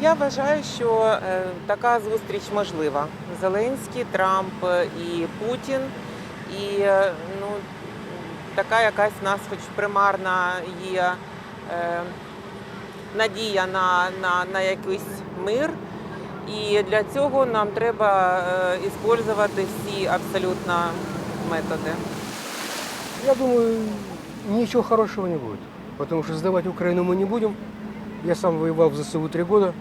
Я вважаю, що е, така зустріч можлива. Зеленський, Трамп е, і Путін. І е, ну, така якась в нас, хоч примарна, є е, надія на, на, на якийсь мир. І для цього нам треба е, всі абсолютно методи. Я думаю, ничего хорошего не будет. Потому что сдавать Украину мы не будем. Я сам воевал в ЗСУ три года.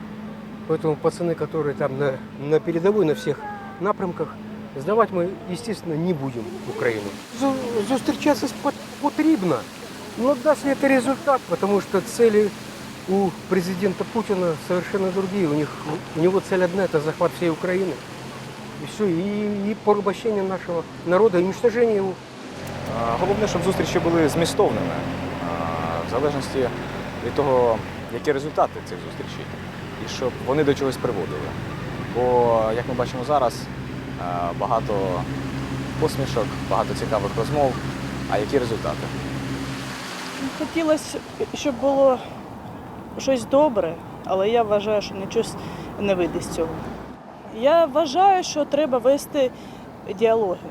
Поэтому пацаны, которые там на, на передовой, на всех напрямках, сдавать мы, естественно, не будем Украину. Зу- Зустрічатися пот- потрібно. Но даст ли это результат? Потому что цели у президента Путина совершенно другие. У, них, у него цель одна – это захват всей Украины. И все, и, и порабощение нашего народа, и уничтожение его. А, Головне, щоб зустрічі були змістовними, а, в залежності від того, які результати цих зустрічей, і щоб вони до чогось приводили. Бо, як ми бачимо зараз, багато посмішок, багато цікавих розмов. А які результати? Хотілося, щоб було щось добре, але я вважаю, що нічого не вийде з цього. Я вважаю, що треба вести діалоги,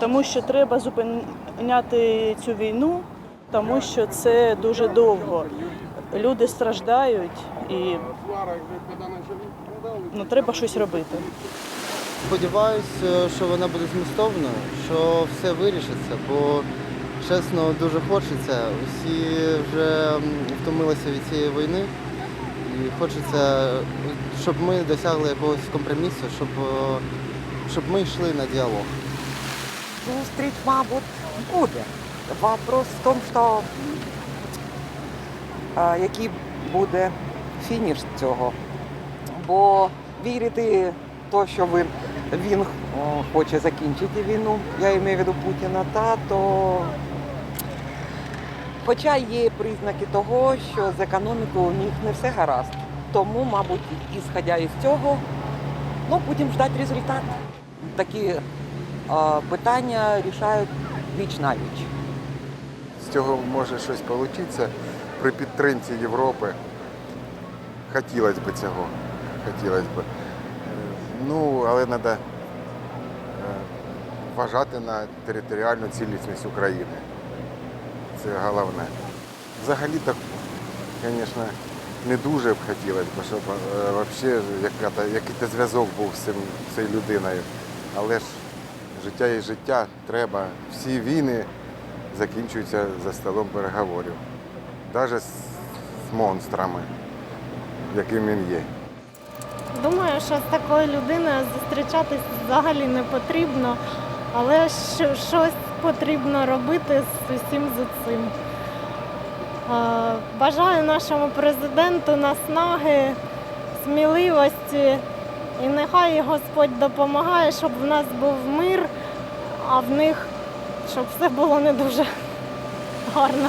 тому що треба зупиняти цю війну, тому що це дуже довго. Люди страждають і ну, треба щось робити. Сподіваюся, що вона буде змістовною, що все вирішиться, бо чесно дуже хочеться. Усі вже втомилися від цієї війни. І хочеться, щоб ми досягли якогось компромісу, щоб, е, щоб ми йшли на діалог. Зустріч, мабуть, буде. Вопрос в тому, що е, який буде фініш цього. Бо вірити те, що він, він хоче закінчити війну, я маю в виду Путіна, та то. Хоча є признаки того, що з економікою у них не все гаразд. Тому, мабуть, ісходя із цього, ну, будемо ждати результат. Такі е, питання рішають віч на віч. З цього може щось вийти при підтримці Європи. Хотілося б цього. Хотілося б. Ну, але треба вважати на територіальну цілісність України. Це головне. Взагалі так, звісно, не дуже б хотілося б, щоб е, взагалі якийсь зв'язок був з цим, цією людиною. Але ж життя є життя, треба. Всі війни закінчуються за столом переговорів. Навіть з, монстрами, яким він є. Думаю, що з такою людиною зустрічатись взагалі не потрібно, але щось потрібно робити з усім з цим. Е, Бажаю нашому президенту наснаги, сміливості і нехай Господь допомагає, щоб в нас був мир, а в них щоб все було не дуже гарно.